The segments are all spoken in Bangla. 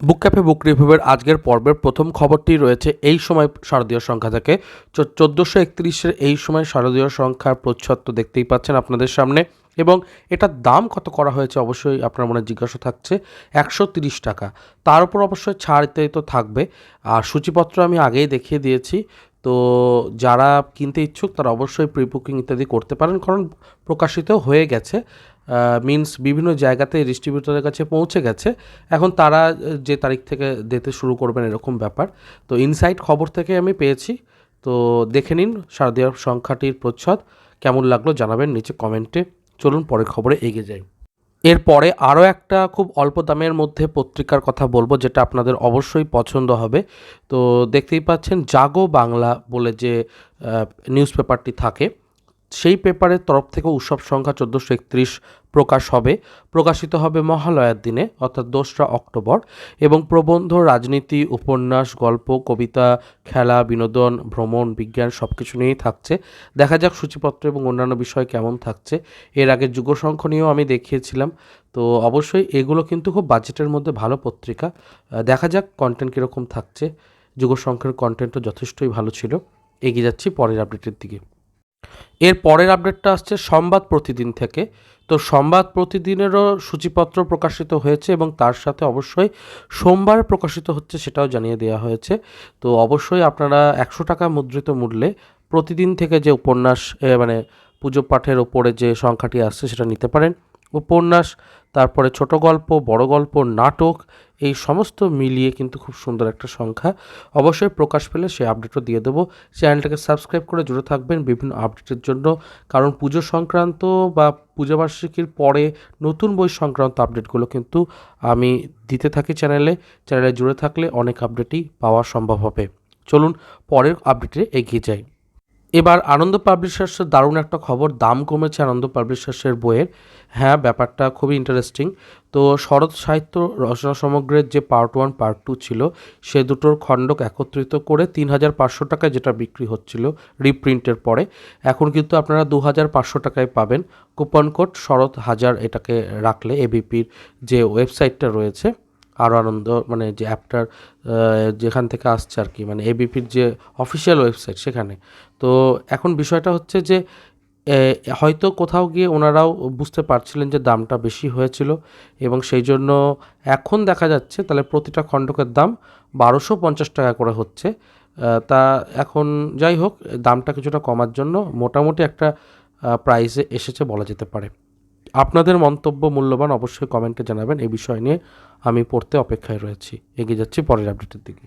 বুক ক্যাফে, বুক রিভিউয়ের আজকের পর্বের প্রথম খবরটি রয়েছে এই সময় শারদীয় সংখ্যা থেকে। চোদ্দোশো একত্রিশের এই সময় শারদীয় সংখ্যার প্রচ্ছদ তো দেখতেই পাচ্ছেন আপনাদের সামনে এবং এটার দাম কত করা হয়েছে অবশ্যই আপনার মনে জিজ্ঞাসা থাকছে, একশো তিরিশ টাকা। তার উপর অবশ্যই ছাড় তো থাকবে। আর সূচিপত্র আমি আগেই দেখিয়ে দিয়েছি। তো যারা কিনতে ইচ্ছুক তারা অবশ্যই প্রি বুকিং ইত্যাদি করতে পারেন, কারণ প্রকাশিত হয়ে গেছে। মিন্স বিভিন্ন জায়গাতে ডিস্ট্রিবিউটরের কাছে পৌঁছে গেছে। এখন তারা যে তারিখ থেকে দিতে শুরু করবেন এরকম ব্যাপার। তো ইনসাইট খবর থেকে আমি পেয়েছি। তো দেখে নিন শারদীয় সংখ্যাটির প্রচ্ছদ কেমন লাগল জানাবেন নিচে কমেন্টে চলুন পরের খবরে এগিয়ে যাই। এরপরে আরও একটা খুব অল্প দামের মধ্যে পত্রিকার কথা বলব, যেটা আপনাদের অবশ্যই পছন্দ হবে। তো দেখতেই পাচ্ছেন জাগো বাংলা বলে যে নিউজ পেপারটি থাকে। সেই পেপারের তরফ থেকে উৎসব সংখ্যা চোদ্দোশো একত্রিশ প্রকাশ হবে। প্রকাশিত হবে মহালয়ার দিনে, অর্থাৎ দোসরা অক্টোবর, এবং প্রবন্ধ, রাজনীতি, উপন্যাস, গল্প, কবিতা, খেলা, বিনোদন, ভ্রমণ, বিজ্ঞান সব কিছু নিয়েই থাকছে। দেখা যাক সূচিপত্র এবং অন্যান্য বিষয় কেমন থাকছে। এর আগে যুগসংখ্য নিয়েও আমি দেখিয়েছিলাম। তো অবশ্যই এগুলো কিন্তু খুব বাজেটের মধ্যে ভালো পত্রিকা। দেখা যাক কন্টেন্ট কীরকম থাকছে। যুগসংখ্যার কন্টেন্টও যথেষ্টই ভালো ছিল। এগিয়ে যাচ্ছি পরের আপডেটের দিকে। এর পরের আপডেটটা আসছে সংবাদ প্রতিদিন থেকে। তো সংবাদ প্রতিদিনেরও সূচিপত্র প্রকাশিত হয়েছে এবং তার সাথে অবশ্যই সোমবার প্রকাশিত হচ্ছে সেটাও জানিয়ে দেওয়া হয়েছে। তো অবশ্যই আপনারা একশো টাকা মুদ্রিত মূল্যে প্রতিদিন থেকে যে উপন্যাস মানে পুজো পাঠের ওপরে যে সংখ্যাটি আসছে সেটা নিতে পারেন। উপন্যাস, তারপরে ছোট গল্প, বড় গল্প, নাটক, এই সমস্ত মিলিয়ে কিন্তু খুব সুন্দর একটা সংখ্যা। অবশ্যই প্রকাশ পেলে সেই আপডেটও দিয়ে দেবো। চ্যানেলটাকে সাবস্ক্রাইব করে জুড়ে থাকবেন বিভিন্ন আপডেটের জন্য। কারণ পুজো সংক্রান্ত বা পূজাবার্ষিকীর পরে নতুন বই সংক্রান্ত আপডেটগুলো কিন্তু আমি দিতে থাকি চ্যানেলে। চ্যানেলে জুড়ে থাকলে অনেক আপডেটই পাওয়া সম্ভব হবে। চলুন পরের আপডেটে এগিয়ে যাই। এবার আনন্দ পাবলিশার্সের দারুণ একটা খবর, দাম কমেছে আনন্দ পাবলিশার্সের বইয়ের। হ্যাঁ ব্যাপারটা খুবই ইন্টারেস্টিং তো শরৎ সাহিত্য রচনা সমগ্রের যে পার্ট ওয়ান পার্ট টু ছিল, সে দুটোর খণ্ডক একত্রিত করে তিন হাজার পাঁচশো টাকায় যেটা বিক্রি হচ্ছিল রিপ্রিন্টের পরে। এখন কিন্তু আপনারা দু হাজার পাঁচশো টাকায় পাবেন। কুপন কোড শরৎ হাজার এটাকে রাখলে এবিপির যে ওয়েবসাইটটা রয়েছে আরও আনন্দ মানে যে অ্যাপটার যেখান থেকে আসছে আর কি মানে এবিপির যে অফিসিয়াল ওয়েবসাইট সেখানে। তো এখন বিষয়টা হচ্ছে যে হয়তো কোথাও গিয়ে ওনারাও বুঝতে পারছিলেন যে দামটা বেশি হয়েছিল এবং সেই জন্য এখন দেখা যাচ্ছে তাহলে প্রতিটা খণ্ডকের দাম বারোশো পঞ্চাশ টাকা করে হচ্ছে। তা এখন যাই হোক, দামটা কিছুটা কমার জন্য মোটামুটি একটা প্রাইসে এসেছে বলা যেতে পারে। আপনাদের মন্তব্য মূল্যবান অবশ্যই কমেন্টে জানাবেন। এই বিষয় নিয়ে আমি পড়তে অপেক্ষায় রয়েছি। এগিয়ে যাচ্ছি পরের আপডেটের দিকে।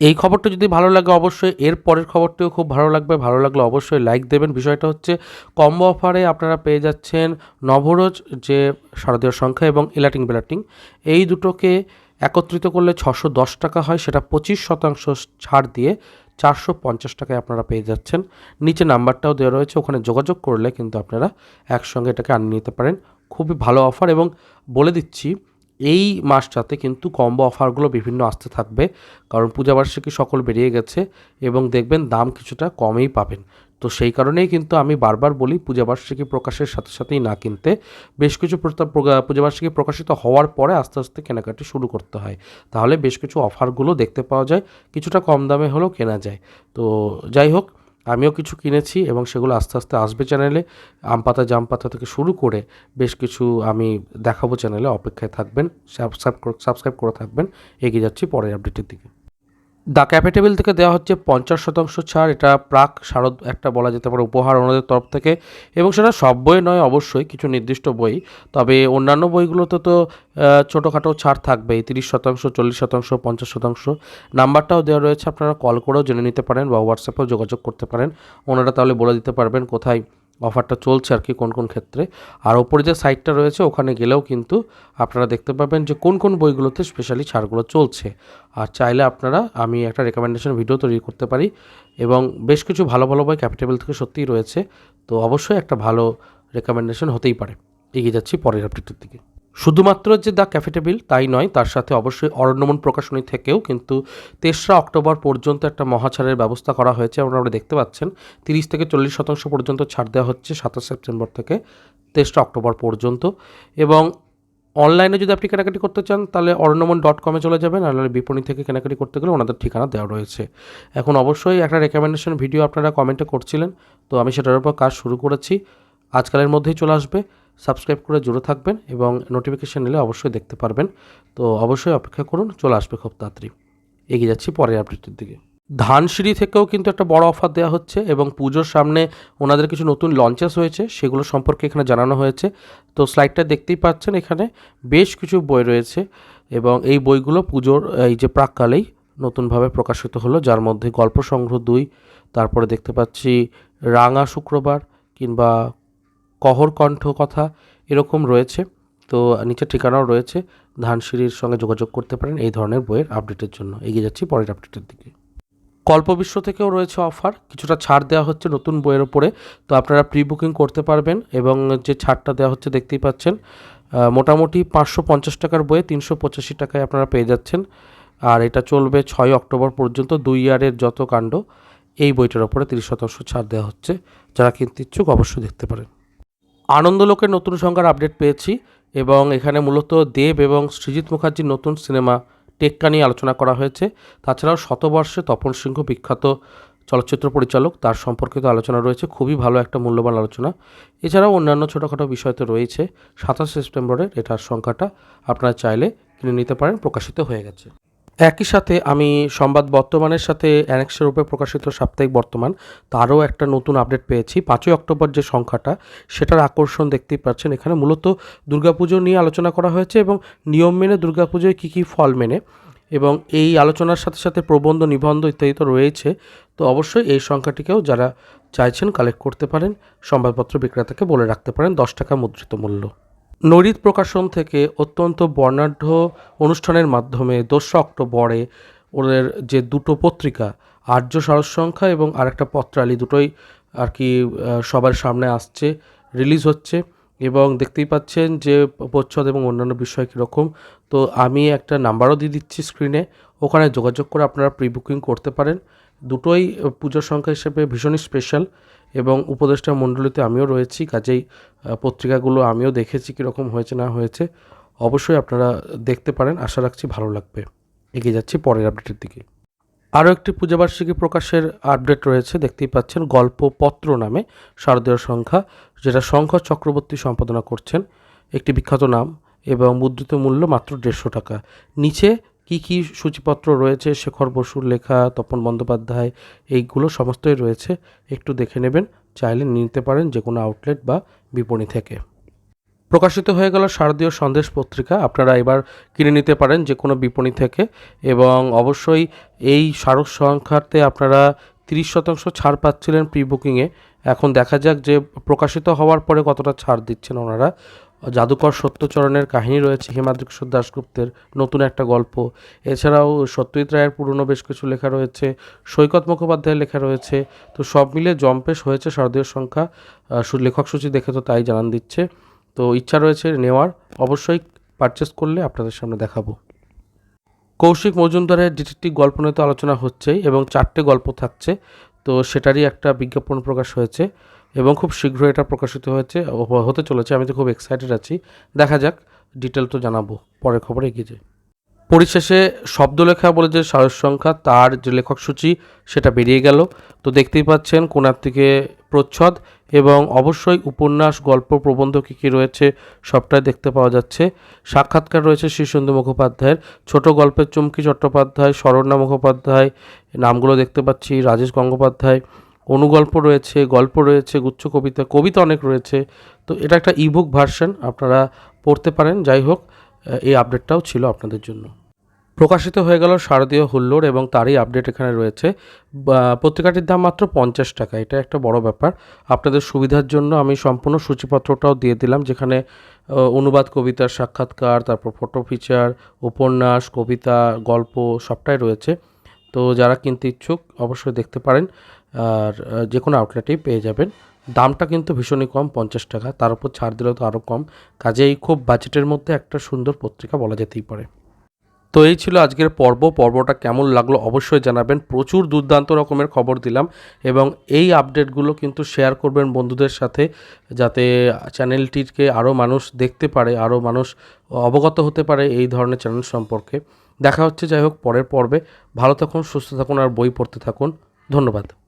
এই খবরটা যদি ভালো লাগে অবশ্যই, এর পরের খবরটিও খুব ভালো লাগবে। ভালো লাগলে অবশ্যই লাইক দেবেন। বিষয়টা হচ্ছে, কম্বো অফারে আপনারা পেয়ে যাচ্ছেন নবরোজ যে শারদীয় সংখ্যা এবং ইলাটিং বিলাটিং এই দুটোকে একত্রিত করলে ছশো দশ টাকা হয়, সেটা পঁচিশ শতাংশ ছাড় দিয়ে চারশো পঞ্চাশ টাকায় আপনারা পেয়ে যাচ্ছেন। নিচে নাম্বারটাও দেওয়া রয়েছে, ওখানে যোগাযোগ করলে কিন্তু আপনারা একসঙ্গে এটাকে আনিয়ে নিতে পারেন। খুবই ভালো অফার এবং বলে দিচ্ছি, এই মাসটাতে কিন্তু কম্বো অফারগুলো বিভিন্ন আসতে থাকবে। কারণ পূজাবার্ষিকী সকল বেরিয়ে গেছে এবং দেখবেন দাম কিছুটা কমেই পাবেন। তো সেই কারণেই কিন্তু আমি বারবার বলি পূজাবার্ষিকী প্রকাশের সাথে সাথেই না কিনতে। বেশ কিছু পূজাবার্ষিকী প্রকাশিত হওয়ার পরে আস্তে আস্তে কেনাকাটি শুরু করতে হয়। তাহলে বেশ কিছু অফারগুলো দেখতে পাওয়া যায়, কিছুটা কম দামে হলেও কেনা যায়। তো যাই হোক, আমিও কিছু কিনেছি এবং সেগুলো আস্তে আস্তে আসবে চ্যানেলে। আম পাতা, জাম পাতা থেকে শুরু করে বেশ কিছু আমি দেখাবো চ্যানেলে, অপেক্ষায় থাকবেন সাবস্ক্রাইব সাবস্ক্রাইব করে থাকবেন। এগিয়ে যাচ্ছি পরের আপডেটের দিকে। দ্য ক্যাপিটেবল থেকে দেওয়া হচ্ছে পঞ্চাশ শতাংশ ছাড়। এটা প্রাক শারদ একটা বলা যেতে পারে উপহার ওনাদের তরফ থেকে এবং সেটা সব বই নয়, অবশ্যই কিছু নির্দিষ্ট বই। তবে অন্যান্য বইগুলোতে তো ছোটোখাটো ছাড় থাকবেই, তিরিশ শতাংশ, চল্লিশ শতাংশ, পঞ্চাশ শতাংশ। নাম্বারটাও দেওয়া রয়েছে, আপনারা কল করেও জেনে নিতে পারেন বা হোয়াটসঅ্যাপেও যোগাযোগ করতে পারেন। ওনারা তাহলে বলে দিতে পারবেন কোথায় অফারটা চলছে আর কি কোন কোন ক্ষেত্রে। আর ওপরে যে সাইটটা রয়েছে, ওখানে গেলেও কিন্তু আপনারা দেখতে পাবেন যে কোন কোন বইগুলোতে স্পেশালি ছাড়গুলো চলছে। আর চাইলে আপনারা, আমি একটা রেকমেন্ডেশন ভিডিও তৈরি করতে পারি এবং বেশ কিছু ভালো ভালো বই ক্যাপিটেবল থেকে সত্যিই রয়েছে। তো অবশ্যই একটা ভালো রেকমেন্ডেশন হতেই পারে। এগিয়ে যাচ্ছি পরের আপডেটের দিকে। শুধুমাত্র যে দ্য ক্যাফেটেবিল তাই নয়, তার সাথে অবশ্যই অরণ্যমন প্রকাশনী থেকেও কিন্তু তেসরা অক্টোবর পর্যন্ত একটা মহাছাড়ের ব্যবস্থা করা হয়েছে। আপনারা দেখতে পাচ্ছেন। তিরিশ থেকে চল্লিশ শতাংশ পর্যন্ত ছাড় দেওয়া হচ্ছে সাতাশ সেপ্টেম্বর থেকে তেসরা অক্টোবর পর্যন্ত। এবং অনলাইনে যদি আপনি কেনাকাটি করতে চান, তাহলে অরণ্যমন ডট কমে চলে যাবেন। আর বিপণী থেকে কেনাকাটি করতে গেলে ওনাদের ঠিকানা দেওয়া রয়েছে। এখন অবশ্যই একটা রেকমেন্ডেশন ভিডিও আপনারা কমেন্টে করছিলেন। তো আমি সেটার উপর কাজ শুরু করেছি। আজকালের মধ্যেই চলে আসবে। সাবস্ক্রাইব করে জুড়ে থাকবেন এবং নোটিফিকেশান নিলে অবশ্যই দেখতে পারবেন। তো অবশ্যই অপেক্ষা করুন, চলে আসবে খুব তাড়াতাড়ি। এগিয়ে যাচ্ছি পরের আপডেটের দিকে। ধানসিঁড়ি থেকেও কিন্তু একটা বড় অফার দেওয়া হচ্ছে এবং পুজোর সামনে ওনাদের কিছু নতুন লঞ্চেস হয়েছে, সেগুলো সম্পর্কে এখানে জানানো হয়েছে। তো স্লাইডটা দেখতেই পাচ্ছেন এখানে বেশ কিছু বই রয়েছে এবং এই বইগুলো পুজোর, এই যে প্রাককালেই নতুনভাবে প্রকাশিত হলো, যার মধ্যে গল্প সংগ্রহ দুই, তারপরে দেখতে পাচ্ছি রাঙা শুক্রবার কিংবা কহর কণ্ঠ কথা এরকম রয়েছে। তো নিচে ঠিকানাও রয়েছে। ধানসিঁড়ির সঙ্গে যোগাযোগ করতে পারেন এই ধরনের বইয়ের আপডেটের জন্য। এগিয়ে যাচ্ছি পরের আপডেটের দিকে। কল্পবিশ্ব থেকেও রয়েছে অফার। কিছুটা ছাড় দেওয়া হচ্ছে নতুন বইয়ের ওপরে। তো আপনারা প্রি বুকিং করতে পারবেন এবং যে ছাড়টা দেওয়া হচ্ছে দেখতেই পাচ্ছেন মোটামুটি পাঁচশো পঞ্চাশ টাকার বইয়ে তিনশো পঁচাশি টাকায় আপনারা পেয়ে যাচ্ছেন। আর এটা চলবে ছয় অক্টোবর পর্যন্ত, দুই ইয়ারের যত কাণ্ড, এই বইটার ওপরে তিরিশ শতাংশ ছাড় দেওয়া হচ্ছে। যারা কিনতে ইচ্ছুক অবশ্যই দেখতে পারেন। আনন্দলোকের নতুন সংখ্যার আপডেট পেয়েছি এবং এখানে মূলত দেব এবং সৃজিত মুখার্জির নতুন সিনেমা টেক্কা নিয়ে আলোচনা করা হয়েছে। তাছাড়াও শতবর্ষে তপন সিংহ বিখ্যাত চলচ্চিত্র পরিচালক, তার সম্পর্কিত আলোচনা রয়েছে, খুবই ভালো একটা মূল্যবান আলোচনা। এছাড়াও অন্যান্য ছোটোখাটো বিষয় তো রয়েছে, সাতাশ সেপ্টেম্বরের এটার সংখ্যাটা আপনারা চাইলে কিনে নিতে পারেন, প্রকাশিত হয়ে গেছে। একই সাথে আমি সংবাদ বর্তমানের সাথে অ্যানেক্সের উপরে প্রকাশিত সাপ্তাহিক বর্তমান, তারও একটা নতুন আপডেট পেয়েছি। পাঁচই অক্টোবর যে সংখ্যাটা, সেটার আকর্ষণ দেখতেই পাচ্ছেন। এখানে মূলত দুর্গাপুজো নিয়ে আলোচনা করা হয়েছে এবং নিয়ম মেনে দুর্গাপুজোয় কী কী ফল মেনে এবং এই আলোচনার সাথে সাথে প্রবন্ধ, নিবন্ধ ইত্যাদি তো রয়েছে। তো অবশ্যই এই সংখ্যাটিকেও যারা চাইছেন কালেক্ট করতে পারেন। সংবাদপত্র বিক্রেতাকে বলে রাখতে পারেন। দশ টাকা মুদ্রিত মূল্য। নৈরিত প্রকাশন থেকে অত্যন্ত বর্ণাঢ্য অনুষ্ঠানের মাধ্যমে দোসরা অক্টোবরে ওদের যে দুটো পত্রিকা, আর্য সারস সংখ্যা এবং আরেকটা পত্রালি দুটোই আর কি সবার সামনে আসছে, রিলিজ হচ্ছে এবং দেখতেই পাচ্ছেন যে প্রচ্ছদ এবং অন্যান্য বিষয় কীরকম। তো আমি একটা নাম্বারও দিয়ে দিচ্ছি স্ক্রিনে, ওখানে যোগাযোগ করে আপনারা প্রি বুকিং করতে পারেন। দুটোই পুজোর সংখ্যা হিসেবে ভীষণই স্পেশাল এবং উপদেষ্টা মণ্ডলীতে আমিও রয়েছি, কাজেই পত্রিকাগুলো আমিও দেখেছি কীরকম হয়েছে, না হয়েছে, অবশ্যই আপনারা দেখতে পারেন। আশা রাখছি ভালো লাগবে। এগিয়ে যাচ্ছি পরের আপডেটের দিকে। আরও একটি পূজাবার্ষিকী প্রকাশের আপডেট রয়েছে, দেখতেই পাচ্ছেন গল্পপত্র নামে শারদীয় সংখ্যা, যেটা শঙ্খ চক্রবর্তী সম্পাদনা করছেন। একটি বিখ্যাত নাম এবং মুদ্রিত মূল্য মাত্র দেড়শো টাকা। নিচে কি কি সূচিপত্র রয়েছে? শেখর বসুর লেখা, তপন বন্দ্যোপাধ্যায়, এইগুলো সমস্তই রয়েছে। একটু দেখে নেবেন, চাইলে নিতে পারেন যে কোনো আউটলেট বা বিপণী থেকে। প্রকাশিত হয়ে গেল শারদীয় সন্দেশ পত্রিকা। আপনারা এবার কিনে নিতে পারেন যে কোনো বিপণী থেকে। এবং অবশ্যই এই স্মারক সংখ্যাতে আপনারা তিরিশ শতাংশ ছাড় পাচ্ছিলেন প্রি বুকিংয়ে এখন দেখা যাক যে প্রকাশিত হওয়ার পরে কতটা ছাড় দিচ্ছেন ওনারা। জাদুকর সত্যচরণের কাহিনী রয়েছে হিমাদ্রিকিশোর দাশগুপ্তের নতুন একটা গল্প। এছাড়াও সত্যজিৎ রায়ের পুরনো বেশ কিছু লেখা রয়েছে, সৈকত মুখোপাধ্যায়ের লেখা রয়েছে, তো সব মিলে জম্পেশ হয়েছে শারদীয় সংখ্যা লেখক সূচি দেখে তো তাই জানান দিচ্ছে। তো ইচ্ছা রয়েছে নেওয়ার, অবশ্যই পারচেস করলে আপনাদের সামনে দেখাবো। কৌশিক মজুমদারের ডিটেকটিভ গল্প নিয়ে তো আলোচনা হচ্ছেই এবং চারটে গল্প থাকছে, তো সেটারই একটা বিজ্ঞাপন প্রকাশ হয়েছে। এবং খুব শীঘ্রই এটা প্রকাশিত হয়েছে হতে চলেছে। আমি তো খুব এক্সাইটেড আছি। দেখা যাক ডিটেল তো জানাব। পরের খবরে এগিয়ে যাই। পরিশেষে শব্দলেখা বলে যে সারস সংখ্যা, তার যে লেখক সূচি, সেটা বেরিয়ে গেল। তো দেখতেই পাচ্ছেন কোনার থেকে প্রচ্ছদ এবং অবশ্যই উপন্যাস, গল্প, প্রবন্ধ কী কী রয়েছে, সবটাই দেখতে পাওয়া যাচ্ছে। সাক্ষাৎকার রয়েছে শীর্ষেন্দু মুখোপাধ্যায়ের। ছোট গল্পের চুমকি চট্টোপাধ্যায়, শরণ্যা মুখোপাধ্যায়, নামগুলো দেখতে পাচ্ছি, রাজেশ গঙ্গোপাধ্যায় অনুগল্প রয়েছে, গল্প রয়েছে, গুচ্ছ কবিতা কবিতা অনেক রয়েছে। তো এটা একটা ইবুক ভার্সন আপনারা পড়তে পারেন। যাই হোক এই আপডেটটাও ছিল আপনাদের জন্য। প্রকাশিত হয়ে গেল শারদীয় হুল্লোড় এবং তারই আপডেট এখানে রয়েছে। পত্রিকাটির দাম মাত্র পঞ্চাশ টাকা। এটা একটা বড় ব্যাপার। আপনাদের সুবিধার জন্য আমি সম্পূর্ণ সূচিপত্রটাও দিয়ে দিলাম, যেখানে অনুবাদ কবিতার সাক্ষাৎকার, তারপর ফটো ফিচার উপন্যাস, কবিতা, গল্প সবটাই রয়েছে। তো যারা কিনতে ইচ্ছুক, অবশ্যই দেখতে পারেন। আর যে কোনো আউটলেটেই পেয়ে যাবেন। দামটা কিন্তু ভীষণই কম, পঞ্চাশ টাকা। তার উপর ছাড় দিলেও তো আরও কম। কাজেই খুব বাজেটের মধ্যে একটা সুন্দর পত্রিকা বলা যেতেই পারে। তো এই ছিল আজকের পর্ব। পর্বটা কেমন লাগল অবশ্যই জানাবেন। প্রচুর দুর্দান্ত রকমের খবর দিলাম এবং এই আপডেটগুলো কিন্তু শেয়ার করবেন বন্ধুদের সাথে যাতে চ্যানেলটিকে আরও মানুষ দেখতে পারে আরও মানুষ অবগত হতে পারে এই ধরনের চ্যানেল সম্পর্কে। দেখা হচ্ছে যাই হোক পরের পর্বে। ভালো থাকুন, সুস্থ থাকুন আর বই পড়তে থাকুন। ধন্যবাদ।